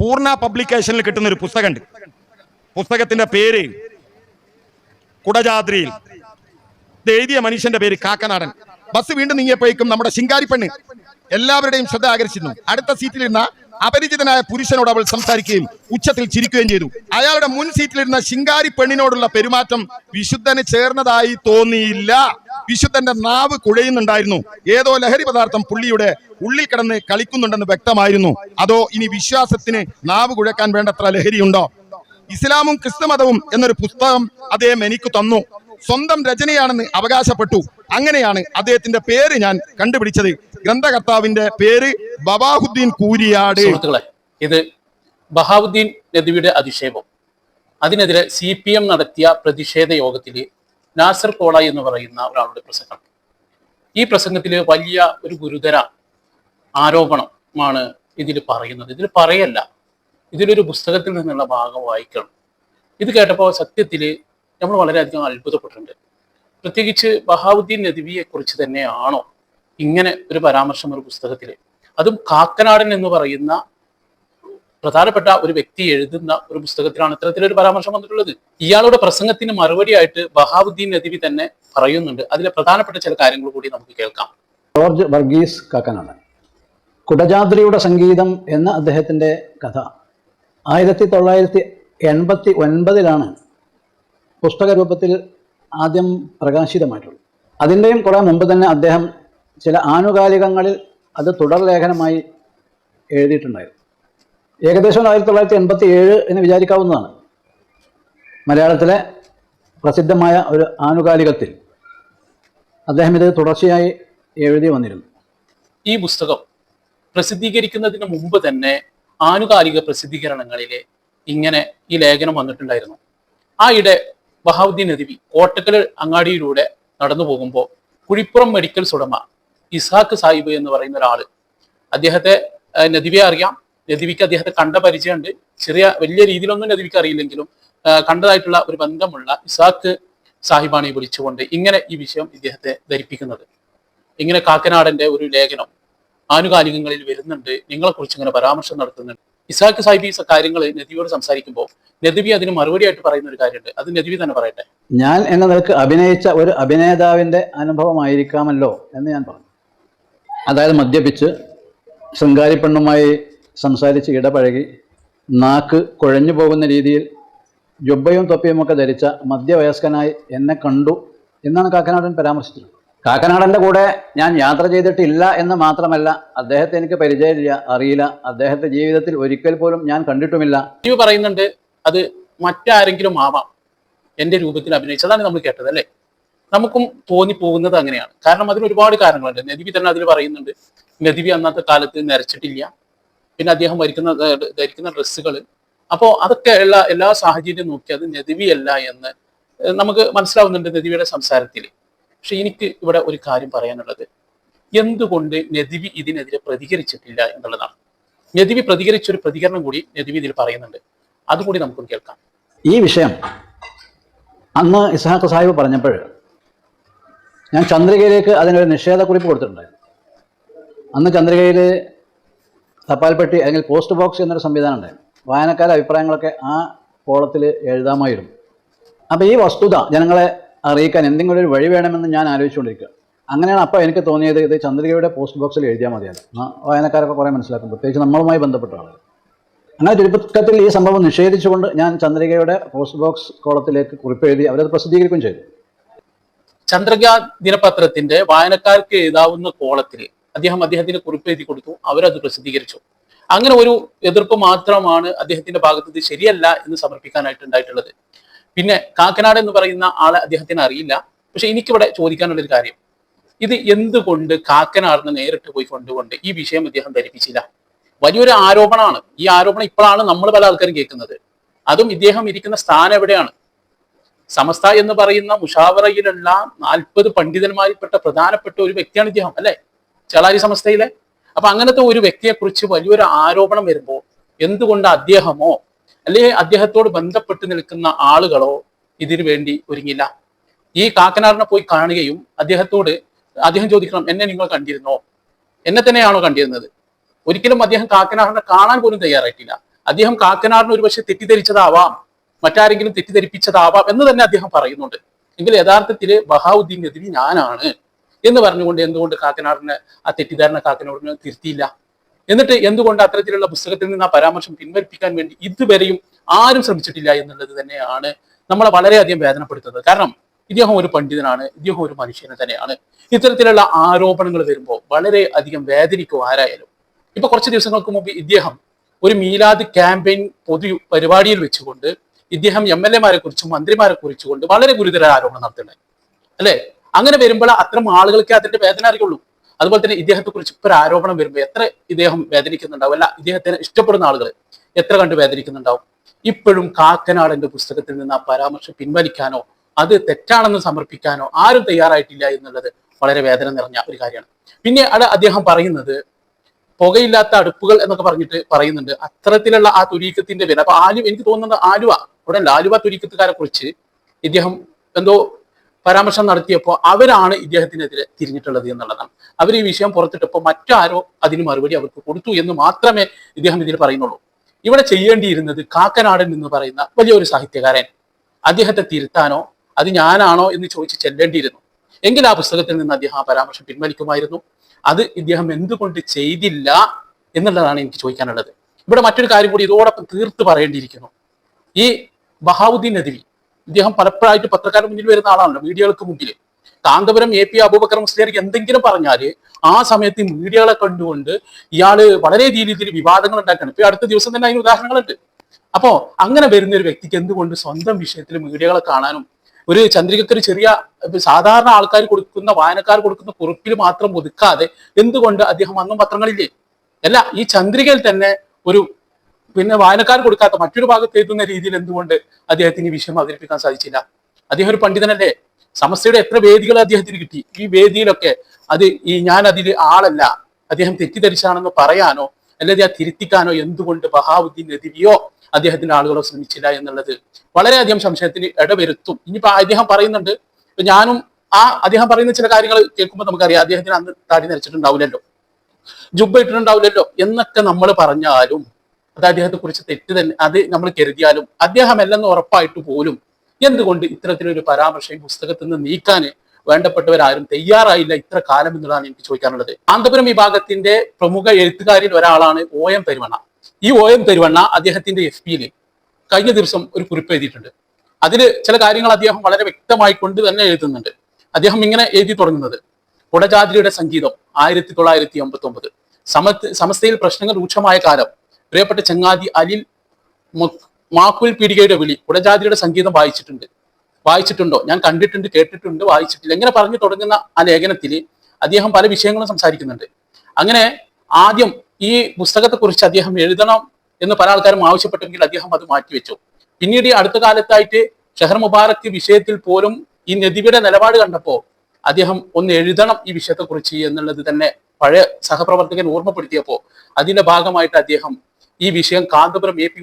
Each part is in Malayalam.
പൂർണ പബ്ലിക്കേഷനിൽ കിട്ടുന്ന ഒരു പുസ്തകമുണ്ട് പുസ്തകത്തിന്റെ പേര് കുടജാദ്രിയിൽ. എഴുതിയ മനുഷ്യന്റെ പേര് കാക്കനാടൻ. ബസ് വീണ്ടും നീങ്ങിയപ്പോഴേക്കും നമ്മുടെ ശിങ്കാരിപ്പെണ്ണ് എല്ലാവരുടെയും ശ്രദ്ധ ആകർഷിക്കുന്നു. അടുത്ത സീറ്റിലിരുന്ന അപരിചിതനായ പുരുഷനോട് അവൾ സംസാരിക്കുകയും ഉച്ചത്തിൽ ചിരിക്കുകയും ചെയ്തു. അയാളുടെ മുൻ സീറ്റിലിരുന്ന ശിങ്കാരി പെണ്ണിനോടുള്ള പെരുമാറ്റം വിശുദ്ധന് ചേർന്നതായി തോന്നിയില്ല. വിശുദ്ധന്റെ നാവ് കുഴയുന്നുണ്ടായിരുന്നു. ഏതോ ലഹരി പദാർത്ഥം പുള്ളിയുടെ ഉള്ളിൽ കിടന്ന് കളിക്കുന്നുണ്ടെന്ന് വ്യക്തമായിരുന്നു. അതോ ഇനി വിശ്വാസത്തിന് നാവ് കുഴക്കാൻ വേണ്ടത്ര ലഹരിയുണ്ടോ? ഇസ്ലാമും ക്രിസ്തുമതവും എന്നൊരു പുസ്തകം അദ്ദേഹം എനിക്ക് തന്നു. സ്വന്തം രചനയാണെന്ന് അവകാശപ്പെട്ടു. അങ്ങനെയാണ് അദ്ദേഹത്തിന്റെ പേര് ഞാൻ കണ്ടുപിടിച്ചത്. ഗ്രന്ഥകർത്താവിന്റെ പേര് ബബാഹുദ്ദീൻ കൂരിയാട്. ഇത് ബഹാവുദ്ദീൻ നദിയുടെ അധിക്ഷേപം. അതിനെതിരെ സി പി എം നടത്തിയ പ്രതിഷേധ യോഗത്തിൽ നാസർ കോള എന്ന് പറയുന്ന ഒരാളുടെ പ്രസംഗം. ഈ പ്രസംഗത്തിൽ വലിയ ഒരു ഗുരുതര ആരോപണമാണ് ഇതിൽ പറയുന്നത്. ഇതിൽ പറയല്ല. ഇതിലൊരു പുസ്തകത്തിൽ നിന്നുള്ള ഭാഗം വായിക്കണം. ഇത് കേട്ടപ്പോൾ സത്യത്തിൽ നമ്മൾ വളരെയധികം അത്ഭുതപ്പെട്ടിട്ടുണ്ട്. പ്രത്യേകിച്ച് ബഹാവുദ്ദീൻ നദിവിയെ കുറിച്ച് തന്നെയാണോ ഇങ്ങനെ ഒരു പരാമർശം ഒരു പുസ്തകത്തിൽ അതും കാക്കനാടൻ എന്ന് പറയുന്ന പ്രധാനപ്പെട്ട ഒരു വ്യക്തി എഴുതുന്ന ഒരു പുസ്തകത്തിലാണ് ഇത്തരത്തിലൊരു പരാമർശം വന്നിട്ടുള്ളത്. ഇയാളുടെ പ്രസംഗത്തിന് മറുപടിയായിട്ട് ബഹാവുദ്ദീൻ നദിവി തന്നെ പറയുന്നുണ്ട്. അതിലെ പ്രധാനപ്പെട്ട ചില കാര്യങ്ങൾ കൂടി നമുക്ക് കേൾക്കാം. ജോർജ് വർഗീസ് കാക്കനാടൻ. കുടജാദ്രിയുടെ സംഗീതം എന്ന അദ്ദേഹത്തിന്റെ കഥ ആയിരത്തി തൊള്ളായിരത്തി എൺപത്തി ഒൻപതിലാണ് പുസ്തക രൂപത്തിൽ ആദ്യം പ്രകാശിതമായിട്ടുള്ളത്. അതിന്റെയും കുറേ മുമ്പ് തന്നെ അദ്ദേഹം ചില ആനുകാലികങ്ങളിൽ അത് തുടർലേഖനമായി എഴുതിയിട്ടുണ്ടായിരുന്നു. ഏകദേശം ആയിരത്തി തൊള്ളായിരത്തി എൺപത്തി ഏഴ് എന്ന് വിചാരിക്കാവുന്നതാണ്. മലയാളത്തിലെ പ്രസിദ്ധമായ ഒരു ആനുകാലികത്തിൽ അദ്ദേഹം ഇത് തുടർച്ചയായി എഴുതി വന്നിരുന്നു. ഈ പുസ്തകം പ്രസിദ്ധീകരിക്കുന്നതിന് മുമ്പ് തന്നെ ആനുകാലിക പ്രസിദ്ധീകരണങ്ങളിലെ ഇങ്ങനെ ഈ ലേഖനം വന്നിട്ടുണ്ടായിരുന്നു. ആ ഇടെ ബഹാവുദ്ദീൻ നദിവി കോട്ടക്കൽ അങ്ങാടിയിലൂടെ നടന്നു പോകുമ്പോൾ കുഴിപ്പുറം മെഡിക്കൽ ഉടമ ഇസാഖ് സാഹിബ് എന്ന് പറയുന്ന ഒരാൾ. അദ്ദേഹത്തെ നദിവെ അറിയാം. നദിവിക്ക് അദ്ദേഹത്തെ കണ്ട പരിചയമുണ്ട്. ചെറിയ വലിയ രീതിയിലൊന്നും നദിവിക്ക് അറിയില്ലെങ്കിലും കണ്ടതായിട്ടുള്ള ഒരു ബന്ധമുള്ള ഇസാഖ് സാഹിബാണ് ഈ വിളിച്ചുകൊണ്ട് ഇങ്ങനെ ഈ വിഷയം ഇദ്ദേഹത്തെ ധരിപ്പിക്കുന്നത്. ഇങ്ങനെ കാക്കനാടന്റെ ഒരു ലേഖനം ആനുകാലികങ്ങളിൽ വരുന്നുണ്ട്. നിങ്ങളെക്കുറിച്ച് ഇങ്ങനെ പരാമർശം നടത്തുന്നുണ്ട്. ഇസാഖ് സാഹിബ് ഈ കാര്യങ്ങൾ നദിയോട് സംസാരിക്കുമ്പോൾ നദിവി അതിന് മറുപടിയായിട്ട് പറയുന്ന ഒരു കാര്യമുണ്ട്. അത് നദിവി തന്നെ പറയട്ടെ. ഞാൻ എന്ന നിലയ്ക്ക് അഭിനയിച്ച ഒരു അഭിനേതാവിന്റെ അനുഭവമായിരിക്കാമല്ലോ എന്ന് ഞാൻ പറഞ്ഞു. അതായത് മദ്യപിച്ച് ശൃംഗാരിപ്പെണ്ണുമായി സംസാരിച്ച് ഇടപഴകി നാക്ക് കുഴഞ്ഞു പോകുന്ന രീതിയിൽ ജുബയും തൊപ്പിയുമൊക്കെ ധരിച്ച മധ്യവയസ്കനായി എന്നെ കണ്ടു എന്നാണ് കാക്കനാടൻ പരാമർശിച്ചത്. കാക്കനാടന്റെ കൂടെ ഞാൻ യാത്ര ചെയ്തിട്ടില്ല എന്ന് മാത്രമല്ല അദ്ദേഹത്തെ എനിക്ക് പരിചയമില്ല അറിയില്ല. അദ്ദേഹത്തെ ജീവിതത്തിൽ ഒരിക്കൽ പോലും ഞാൻ കണ്ടിട്ടുമില്ല. പറയുന്നുണ്ട് അത് മറ്റാരെങ്കിലും ആവാം. എന്റെ രൂപത്തിൽ അഭിനയിച്ചതാണ് നമ്മൾ കേട്ടത് അല്ലേ? നമുക്കും തോന്നിപ്പോകുന്നത് അങ്ങനെയാണ്. കാരണം അതിന് ഒരുപാട് കാരണങ്ങളുണ്ട്. നദിവി തന്നെ അതിൽ പറയുന്നുണ്ട്. നദിവി അന്നത്തെ കാലത്ത് നിരച്ചിട്ടില്ല. പിന്നെ അദ്ദേഹം വരിക്കുന്ന ധരിക്കുന്ന ഡ്രസ്സുകൾ അപ്പോൾ അതൊക്കെ ഉള്ള എല്ലാ സാഹചര്യം നോക്കി അത് നദിവിയല്ല എന്ന് നമുക്ക് മനസ്സിലാവുന്നുണ്ട് നദിവിയുടെ സംസാരത്തിൽ. പക്ഷെ എനിക്ക് ഇവിടെ ഒരു കാര്യം പറയാനുള്ളത്. എന്തുകൊണ്ട് നദിവി ഇതിനെതിരെ പ്രതികരിച്ചിട്ടില്ല എന്നുള്ളതാണ്. നദിവി പ്രതികരിച്ച ഒരു പ്രതികരണം കൂടി നദിവി ഇതിൽ പറയുന്നുണ്ട്. അതുകൂടി നമുക്കൊന്ന് കേൾക്കാം. ഈ വിഷയം അന്ന് ഇസ്ഹാഖ് സാഹിബ് പറഞ്ഞപ്പോൾ ഞാൻ ചന്ദ്രികയിലേക്ക് അതിനൊരു നിഷേധക്കുറിപ്പ് കൊടുത്തിട്ടുണ്ടായിരുന്നു. അന്ന് ചന്ദ്രികയിൽ തപാൽപ്പെട്ടി അല്ലെങ്കിൽ പോസ്റ്റ് ബോക്സ് എന്നൊരു സംവിധാനം ഉണ്ടായിരുന്നു. വായനക്കാരുടെ അഭിപ്രായങ്ങളൊക്കെ ആ കോളത്തിൽ എഴുതാമായിരുന്നു. അപ്പോൾ ഈ വസ്തുത ജനങ്ങളെ അറിയിക്കാൻ എന്തെങ്കിലും ഒരു വഴി വേണമെന്ന് ഞാൻ ആലോചിച്ചുകൊണ്ടിരിക്കുക. അങ്ങനെയാണ് അപ്പോൾ എനിക്ക് തോന്നിയത് ഇത് ചന്ദ്രികയുടെ പോസ്റ്റ് ബോക്സിൽ എഴുതിയാൽ മതിയാണ് വായനക്കാരൊക്കെ കുറേ മനസ്സിലാക്കും. പ്രത്യേകിച്ച് നമ്മളുമായി ബന്ധപ്പെട്ട ആളുകൾ. അങ്ങനെ ചുരുക്കത്തിൽ ഈ സംഭവം നിഷേധിച്ചുകൊണ്ട് ഞാൻ ചന്ദ്രികയുടെ പോസ്റ്റ് ബോക്സ് കോളത്തിലേക്ക് കുറിപ്പെഴുതി അവരത് പ്രസിദ്ധീകരിക്കുകയും ചെയ്തു. ചന്ദ്രക ദിനപത്രത്തിന്റെ വായനക്കാർക്ക് എഴുതാവുന്ന കോളത്തിൽ അദ്ദേഹം അദ്ദേഹത്തിന് കുറിപ്പ് എഴുതി കൊടുത്തു. അവരത് പ്രസിദ്ധീകരിച്ചു. അങ്ങനെ ഒരു എതിർപ്പ് മാത്രമാണ് അദ്ദേഹത്തിന്റെ ഭാഗത്ത് ഇത് ശരിയല്ല എന്ന് സമർപ്പിക്കാനായിട്ട് ഉണ്ടായിട്ടുള്ളത്. പിന്നെ കാക്കനാട് എന്ന് പറയുന്ന ആളെ അദ്ദേഹത്തിന് അറിയില്ല. പക്ഷെ എനിക്കിവിടെ ചോദിക്കാനുള്ള ഒരു കാര്യം. ഇത് എന്തുകൊണ്ട് കാക്കനാടിന് നേരിട്ട് പോയി കൊണ്ടുകൊണ്ട് ഈ വിഷയം അദ്ദേഹം ധരിപ്പിച്ചില്ല? വലിയൊരു ആരോപണമാണ്. ഈ ആരോപണം ഇപ്പോഴാണ് നമ്മൾ പല ആൾക്കാരും കേൾക്കുന്നത്. അതും ഇദ്ദേഹം ഇരിക്കുന്ന സ്ഥാനം എവിടെയാണ്? സമസ്ത എന്ന് പറയുന്ന മുഷാവറയിലുള്ള നാൽപ്പത് പണ്ഡിതന്മാരിൽപ്പെട്ട പ്രധാനപ്പെട്ട ഒരു വ്യക്തിയാണ് ഇദ്ദേഹം അല്ലെ? ചളാരി സമസ്തയിലെ. അപ്പൊ അങ്ങനത്തെ ഒരു വ്യക്തിയെ കുറിച്ച് വലിയൊരു ആരോപണം വരുമ്പോൾ എന്തുകൊണ്ട് അദ്ദേഹമോ അല്ലെങ്കിൽ അദ്ദേഹത്തോട് ബന്ധപ്പെട്ട് നിൽക്കുന്ന ആളുകളോ ഇതിനു വേണ്ടി ഒരുങ്ങില്ല? ഈ കാക്കനാറിനെ പോയി കാണുകയും അദ്ദേഹത്തോട് അദ്ദേഹം ചോദിക്കണം എന്നെ നിങ്ങൾ കണ്ടിരുന്നോ? എന്നെ തന്നെയാണോ കണ്ടിരുന്നത്? ഒരിക്കലും അദ്ദേഹം കാക്കനാറിനെ കാണാൻ പോലും തയ്യാറായിട്ടില്ല. അദ്ദേഹം കാക്കനാറിന് ഒരുപക്ഷെ തെറ്റിദ്ധരിച്ചതാവാം. മറ്റാരെങ്കിലും തെറ്റിദ്ധരിപ്പിച്ചതാവാം എന്ന് തന്നെ അദ്ദേഹം പറയുന്നുണ്ട്. എങ്കിൽ യഥാർത്ഥത്തിൽ ബഹാവുദ്ദീൻ നദ്വി ഞാനാണ് എന്ന് പറഞ്ഞുകൊണ്ട് എന്തുകൊണ്ട് കാക്കനാടിനെ ആ തെറ്റിദ്ധാരണ കാക്കനാടിന് തിരുത്തിയില്ല? എന്നിട്ട് എന്തുകൊണ്ട് അത്തരത്തിലുള്ള പുസ്തകത്തിൽ നിന്ന് ആ പരാമർശം പിൻവലിപ്പിക്കാൻ വേണ്ടി ഇതുവരെയും ആരും ശ്രമിച്ചിട്ടില്ല എന്നുള്ളത് തന്നെയാണ് നമ്മളെ വളരെയധികം വേദനപ്പെടുത്തുന്നത്. കാരണം ഇദ്ദേഹം ഒരു പണ്ഡിതനാണ് ഇദ്ദേഹം ഒരു മനുഷ്യനെ തന്നെയാണ്. ഇത്തരത്തിലുള്ള ആരോപണങ്ങൾ വരുമ്പോൾ വളരെ അധികം വേദനിക്കും ആരായാലും. ഇപ്പൊ കുറച്ച് ദിവസങ്ങൾക്ക് മുമ്പ് ഇദ്ദേഹം ഒരു മീലാദ് ക്യാമ്പയിൻ പൊതു പരിപാടിയിൽ വെച്ചുകൊണ്ട് ഇദ്ദേഹം എം എൽ എമാരെ കുറിച്ചും മന്ത്രിമാരെ കുറിച്ചുകൊണ്ട് വളരെ ഗുരുതര ആരോപണം നടത്തുന്നുണ്ട് അല്ലെ? അങ്ങനെ വരുമ്പോൾ അത്തരം ആളുകൾക്ക് അതിന്റെ വേദന അറിയുള്ളൂ. അതുപോലെ തന്നെ ഇദ്ദേഹത്തെ കുറിച്ച് ഇപ്പൊ ആരോപണം വരുമ്പോൾ എത്ര ഇദ്ദേഹം വേദനിക്കുന്നുണ്ടാവും? അല്ല ഇദ്ദേഹത്തിന് ഇഷ്ടപ്പെടുന്ന ആളുകൾ എത്ര കണ്ട് വേദനിക്കുന്നുണ്ടാവും? ഇപ്പോഴും കാക്കനാടന്റെ പുസ്തകത്തിൽ നിന്ന് ആ പരാമർശം പിൻവലിക്കാനോ അത് തെറ്റാണെന്ന് സമർപ്പിക്കാനോ ആരും തയ്യാറായിട്ടില്ല എന്നുള്ളത് വളരെ വേദന നിറഞ്ഞ ഒരു കാര്യമാണ്. പിന്നെ അവിടെ അദ്ദേഹം പറയുന്നത് പുകയില്ലാത്ത അടുപ്പുകൾ എന്നൊക്കെ പറഞ്ഞിട്ട് പറയുന്നുണ്ട്. അത്തരത്തിലുള്ള ആ തുരീക്കത്തിന്റെ വില. അപ്പൊ ആലു എനിക്ക് തോന്നുന്നത് ആലുവ. ഇവിടെ ലാലുബ തുരിക്കത്തുകാരെ കുറിച്ച് ഇദ്ദേഹം എന്തോ പരാമർശം നടത്തിയപ്പോൾ അവരാണ് ഇദ്ദേഹത്തിനെതിരെ തിരിഞ്ഞിട്ടുള്ളത് എന്നുള്ളതാണ്. അവർ ഈ വിഷയം പുറത്തിട്ടപ്പോൾ മറ്റാരോ അതിന് മറുപടി അവർക്ക് കൊടുത്തു എന്ന് മാത്രമേ ഇദ്ദേഹം ഇതിൽ പറയുന്നുള്ളൂ. ഇവിടെ ചെയ്യേണ്ടിയിരുന്നത് കാക്കനാടൻ എന്ന് പറയുന്ന വലിയൊരു സാഹിത്യകാരൻ. അദ്ദേഹത്തെ തിരുത്താനോ അത് ഞാനാണോ? എന്ന് ചോദിച്ച് ചെല്ലേണ്ടിയിരുന്നു. എങ്കിൽ ആ പുസ്തകത്തിൽ നിന്ന് അദ്ദേഹം ആ പരാമർശം പിൻവലിക്കുമായിരുന്നു. അത് ഇദ്ദേഹം എന്തുകൊണ്ട് ചെയ്തില്ല എന്നുള്ളതാണ് എനിക്ക് ചോദിക്കാനുള്ളത്. ഇവിടെ മറ്റൊരു കാര്യം കൂടി ഇതോടൊപ്പം തീർത്ത് പറയേണ്ടിയിരിക്കുന്നു. ഈ ബഹാവുദ്ദീൻ നദവി. ഇദ്ദേഹം പലപ്പോഴായിട്ട് പത്രക്കാരുടെ മുന്നിൽ വരുന്ന ആളാണല്ലോ മീഡിയകൾക്ക് മുമ്പിൽ കാന്തപുരം എ പി അബൂബക്കർ മുസ്ലിയാർക്ക് എന്തെങ്കിലും പറഞ്ഞാൽ ആ സമയത്ത് മീഡിയകളെ കണ്ടുകൊണ്ട് ഇയാൾ വളരെ രീതിയിൽ വിവാദങ്ങൾ ഉണ്ടാക്കണം ഇപ്പൊ അടുത്ത ദിവസം തന്നെ അതിന് ഉദാഹരണങ്ങളുണ്ട്. അപ്പോ അങ്ങനെ വരുന്ന ഒരു വ്യക്തിക്ക് എന്തുകൊണ്ട് സ്വന്തം വിഷയത്തിൽ മീഡിയകളെ കാണാനും ഒരു ചന്ദ്രികക്ക് ഒരു ചെറിയ സാധാരണ ആൾക്കാർ കൊടുക്കുന്ന വായനക്കാർ കൊടുക്കുന്ന കുറിപ്പിൽ മാത്രം ഒതുക്കാതെ എന്തുകൊണ്ട് അദ്ദേഹം അന്നും പത്രങ്ങളില്ലേ? അല്ല ഈ ചന്ദ്രികയിൽ തന്നെ ഒരു പിന്നെ വായനക്കാർ കൊടുക്കാത്ത മറ്റൊരു ഭാഗത്ത് എഴുതുന്ന രീതിയിൽ എന്തുകൊണ്ട് അദ്ദേഹത്തിന് ഈ വിഷയം അവതരിപ്പിക്കാൻ സാധിച്ചില്ല? അദ്ദേഹം ഒരു പണ്ഡിതനല്ലേ? സമസ്തയുടെ എത്ര വേദികൾ അദ്ദേഹത്തിന് കിട്ടി? ഈ വേദിയിലൊക്കെ അത് ഈ ഞാൻ അതിൽ ആളല്ല. അദ്ദേഹം തെറ്റിദ്ധരിച്ചാണെന്ന് പറയാനോ അല്ലെങ്കിൽ ആ തിരുത്തിക്കാനോ എന്തുകൊണ്ട് ബഹാവുദ്ദീൻ നദിവിയോ അദ്ദേഹത്തിന്റെ ആളുകളോ ശ്രമിച്ചില്ല എന്നുള്ളത് വളരെയധികം സംശയത്തിന് ഇടവരുത്തും. ഇനിയിപ്പോ അദ്ദേഹം പറയുന്നുണ്ട് ഞാനും ആ അദ്ദേഹം പറയുന്ന ചില കാര്യങ്ങൾ കേൾക്കുമ്പോൾ നമുക്കറിയാം അദ്ദേഹത്തിന് അന്ന് താടി നരച്ചിട്ടുണ്ടാവില്ലല്ലോ ജുബ ഇട്ടിട്ടുണ്ടാവില്ലല്ലോ എന്നൊക്കെ നമ്മൾ പറഞ്ഞാലും അത് അദ്ദേഹത്തെ കുറിച്ച് തെറ്റ് തന്നെ അത് നമ്മൾ കരുതിയാലും അദ്ദേഹം അല്ലെന്ന് ഉറപ്പായിട്ട് പോലും എന്തുകൊണ്ട് ഇത്തരത്തിലൊരു പരാമർശം പുസ്തകത്തിൽ നിന്ന് നീക്കാൻ വേണ്ടപ്പെട്ടവരാരും തയ്യാറായില്ല ഇത്ര കാലം എന്നുള്ളതാണ് എനിക്ക് ചോദിക്കാനുള്ളത്. കാന്തപുരം വിഭാഗത്തിന്റെ പ്രമുഖ എഴുത്തുകാരിൽ ഒരാളാണ് ഒ എം പെരുവണ്ണ. ഈ ഒ എം പെരുവണ്ണ അദ്ദേഹത്തിന്റെ എഫ് പിയിൽ കഴിഞ്ഞ ദിവസം ഒരു കുറിപ്പ് എഴുതിയിട്ടുണ്ട്. അതിൽ ചില കാര്യങ്ങൾ അദ്ദേഹം വളരെ വ്യക്തമായി കൊണ്ട് തന്നെ എഴുതുന്നുണ്ട്. അദ്ദേഹം ഇങ്ങനെ എഴുതി തുടങ്ങുന്നത്. കുടജാതിരിയുടെ സംഗീതം ആയിരത്തി തൊള്ളായിരത്തി എൺപത്തി ഒമ്പത് സമ സമസ്തയിൽ പ്രശ്നങ്ങൾ രൂക്ഷമായ കാലം. പ്രിയപ്പെട്ട ചങ്ങാതി അലിൽ മാക്കുൽ പീടികയുടെ വിളി. കുടജാതിയുടെ സംഗീതം വായിച്ചിട്ടുണ്ട്. വായിച്ചിട്ടുണ്ടോ? ഞാൻ കണ്ടിട്ടുണ്ട് കേട്ടിട്ടുണ്ട് വായിച്ചിട്ടില്ല. ഇങ്ങനെ പറഞ്ഞു തുടങ്ങുന്ന ആ ലേഖനത്തിൽ അദ്ദേഹം പല വിഷയങ്ങളും സംസാരിക്കുന്നുണ്ട്. അങ്ങനെ ആദ്യം ഈ പുസ്തകത്തെക്കുറിച്ച് അദ്ദേഹം എഴുതണം എന്ന് പല ആൾക്കാരും ആവശ്യപ്പെട്ടെങ്കിൽ അദ്ദേഹം അത് മാറ്റിവെച്ചു. പിന്നീട് അടുത്ത കാലത്തായിട്ട് ഷെഹർ മുബാറക്ക് വിഷയത്തിൽ പോലും ഈ നദിയുടെ നിലപാട് കണ്ടപ്പോൾ അദ്ദേഹം ഒന്ന് എഴുതണം ഈ വിഷയത്തെക്കുറിച്ച് എന്നുള്ളത് തന്നെ പഴയ സഹപ്രവർത്തകൻ ഓർമ്മപ്പെടുത്തിയപ്പോൾ അതിന്റെ ഭാഗമായിട്ട് അദ്ദേഹം ഈ വിഷയം കാന്തപുരം എ പി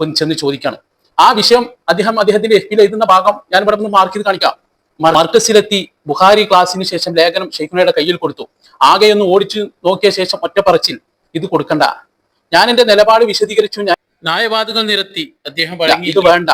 ഒന്ന് ചെന്ന് ചോദിക്കണം. ആ വിഷയം അദ്ദേഹം അദ്ദേഹത്തിന്റെ എഫ് പിയിൽ എഴുതുന്ന ഭാഗം ഞാൻ ഇവിടെ നിന്ന് മാർക്ക് ചെയ്ത് കാണിക്കാം. മർക്കസിലെത്തി ബുഹാരി ക്ലാസ്സിന് ശേഷം ലേഖനം ഷെയ്ഖുനയുടെ കയ്യിൽ കൊടുത്തു. ആകെ ഒന്ന് ഓടിച്ചു നോക്കിയ ശേഷം ഒറ്റപ്പറച്ചിൽ ഇത് കൊടുക്കണ്ട. ഞാൻ എന്റെ നിലപാട് വിശദീകരിച്ചു ഞാൻ ന്യായവാദികൾ നിരത്തി അദ്ദേഹം ഇത് വേണ്ട.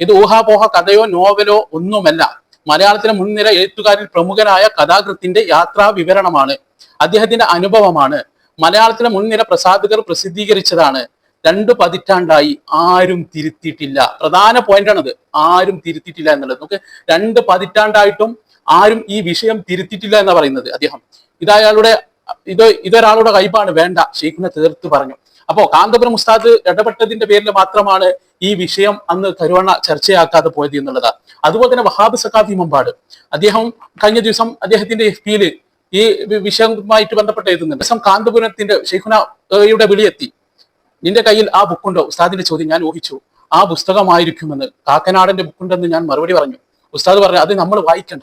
ഇത് ഊഹാപോഹ കഥയോ നോവലോ ഒന്നുമല്ല. മലയാളത്തിലെ മുൻനിര എഴുത്തുകാരിൽ പ്രമുഖനായ കഥാകൃത്തിന്റെ യാത്രാ വിവരണമാണ് അദ്ദേഹത്തിന്റെ അനുഭവമാണ്. മലയാളത്തിലെ മുൻനിര പ്രസാധകർ പ്രസിദ്ധീകരിച്ചതാണ്. രണ്ട് പതിറ്റാണ്ടായി ആരും തിരുത്തിയിട്ടില്ല. പ്രധാന പോയിന്റാണത്. ആരും തിരുത്തിയിട്ടില്ല എന്നുള്ളത്. നമുക്ക് രണ്ട് പതിറ്റാണ്ടായിട്ടും ആരും ഈ വിഷയം തിരുത്തിയിട്ടില്ല എന്ന് പറയുന്നത് അദ്ദേഹം. ഇത് അയാളുടെ ഇത് ഇതൊരാളുടെ കൈപ്പാണ്. വേണ്ട ഷെയ്ഖിനെ തീർത്ത് പറഞ്ഞു. അപ്പോ കാന്തപുരം ഉസ്താദ് ഇടപെട്ടതിന്റെ പേരിൽ മാത്രമാണ് ഈ വിഷയം അന്ന് കരുവണ്ണ ചർച്ചയാക്കാതെ പോയത് എന്നുള്ളത്. അതുപോലെ തന്നെ വഹാബ് സഖാഫി മുമ്പാട്. അദ്ദേഹം കഴിഞ്ഞ ദിവസം അദ്ദേഹത്തിന്റെ എഫ് പിയിൽ ഈ വിഷയവുമായിട്ട് ബന്ധപ്പെട്ട് എഴുതുന്നുണ്ട്. ദിവസം കാന്തപുരത്തിന്റെ ഷെയ്ഖുനയുടെ വിളിയെത്തി. നിന്റെ കയ്യിൽ ആ ബുക്കുണ്ടോ ഉസ്താദിന്റെ ചോദ്യം ഞാൻ ഊഹിച്ചു. ആ പുസ്തകമായിരിക്കുമെന്ന്. കാക്കനാടന്റെ ബുക്കുണ്ടെന്ന് ഞാൻ മറുപടി പറഞ്ഞു. ഉസ്താദ് പറഞ്ഞു അത് നമ്മൾ വായിക്കണ്ട.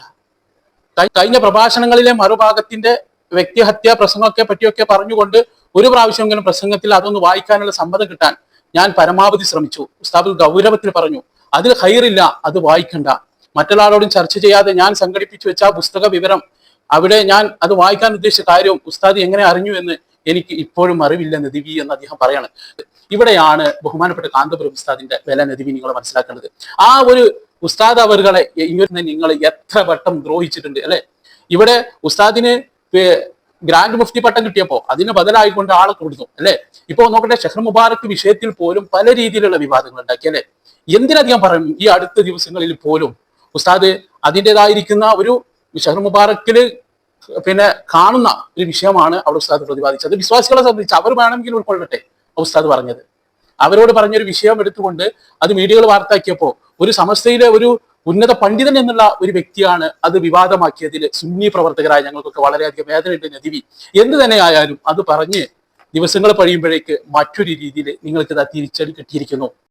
കഴി- കഴിഞ്ഞ പ്രഭാഷണങ്ങളിലെ മറുഭാഗത്തിന്റെ വ്യക്തിഹത്യാ പ്രസംഗമൊക്കെ പറ്റിയൊക്കെ പറഞ്ഞുകൊണ്ട് ഒരു പ്രാവശ്യമെങ്കിലും പ്രസംഗത്തിൽ അതൊന്ന് വായിക്കാനുള്ള സമ്മതം കിട്ടാൻ ഞാൻ പരമാവധി ശ്രമിച്ചു. ഉസ്താദ് ഗൗരവത്തിൽ പറഞ്ഞു അതിൽ ഹൈറില്ല അത് വായിക്കണ്ട. മറ്റൊരാളോടും ചർച്ച ചെയ്യാതെ ഞാൻ സംഘടിപ്പിച്ചു വെച്ച ആ പുസ്തക വിവരം അവിടെ ഞാൻ അത് വായിക്കാൻ ഉദ്ദേശിച്ച കാര്യവും ഉസ്താദി എങ്ങനെ അറിഞ്ഞു എന്ന് എനിക്ക് ഇപ്പോഴും അറിവില്ല നദിവി എന്ന് അദ്ദേഹം പറയാണ്. ഇവിടെയാണ് ബഹുമാനപ്പെട്ട കാന്തപുരം ഉസ്താദിന്റെ വില നദിവി നിങ്ങൾ മനസ്സിലാക്കേണ്ടത്. ആ ഒരു ഉസ്താദ് അവരുകളെ ഇങ്ങനെ നിങ്ങൾ എത്ര വട്ടം ദ്രോഹിച്ചിട്ടുണ്ട് അല്ലെ? ഇവിടെ ഉസ്താദിന് ഗ്രാൻഡ് മുഫ്തി പട്ടം കിട്ടിയപ്പോ അതിന് ബദലായിക്കൊണ്ട് ആളെ കൊടുത്തു അല്ലെ? ഇപ്പോ നോക്കട്ടെ ഷെഹർ മുബാറക് വിഷയത്തിൽ പോലും പല രീതിയിലുള്ള വിവാദങ്ങൾ ഉണ്ടാക്കി അല്ലെ? എന്തിനധികം പറയും ഈ അടുത്ത ദിവസങ്ങളിൽ പോലും ഉസ്താദ് അതിന്റെതായിരിക്കുന്ന ഒരു ഷെഹർ മുബാറക്കിൽ പിന്നെ കാണുന്ന ഒരു വിഷയമാണ് അവിടെ ഉസ്താദ് പ്രതിപാദിച്ചത്. വിശ്വാസികളെ സംബന്ധിച്ച് അവർ വേണമെങ്കിൽ ഉൾക്കൊള്ളട്ടെ ഉസ്താദ് പറഞ്ഞത്. അവരോട് പറഞ്ഞൊരു വിഷയം എടുത്തുകൊണ്ട് അത് മീഡിയകൾ വാർത്താക്കിയപ്പോൾ ഒരു സമസ്തയിലെ ഒരു ഉന്നത പണ്ഡിതൻ എന്നുള്ള ഒരു വ്യക്തിയാണ് അത് വിവാദമാക്കിയതിൽ സുന്നി പ്രവർത്തകരായ ഞങ്ങൾക്കൊക്കെ വളരെയധികം വേദനയുണ്ട് നദിവി. എന്ത് തന്നെ ആയാലും അത് പറഞ്ഞ് ദിവസങ്ങൾ കഴിയുമ്പോഴേക്ക് മറ്റൊരു രീതിയിൽ നിങ്ങൾക്ക് ഇതാ തിരിച്ചടി കിട്ടിയിരിക്കുന്നു.